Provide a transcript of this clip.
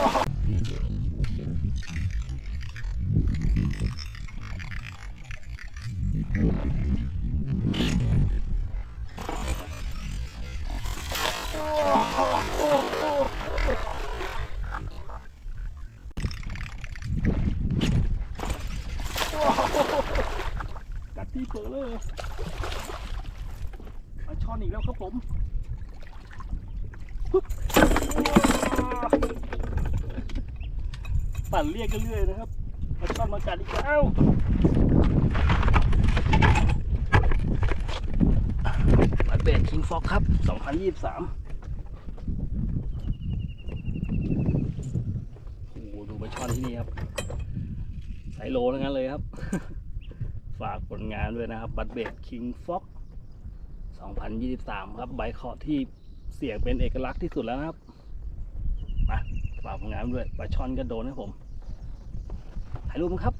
กัดที่เผลอเลยปลาชอนอีกแล้วครับผม ปึ๊บปั่นเรียกกันเรื่อยนะครับปลาช่อนมากัดอีกแล้วปลาเบดคิงฟอกครับ 2023 โอ้โหดูปลาช่อนที่นี่ครับ สายโลทั้งนั้นเลยครับ ฝากผลงานด้วยนะครับบัตเบดคิงฟ็อก2023 ครับ ใบเคาะที่เสียงเป็นเอกลักษณ์ที่สุดแล้วนะครับมาฝากผลงานด้วยปลาช่อนก็โดนนะผมถ่ายรูปมั้งครับ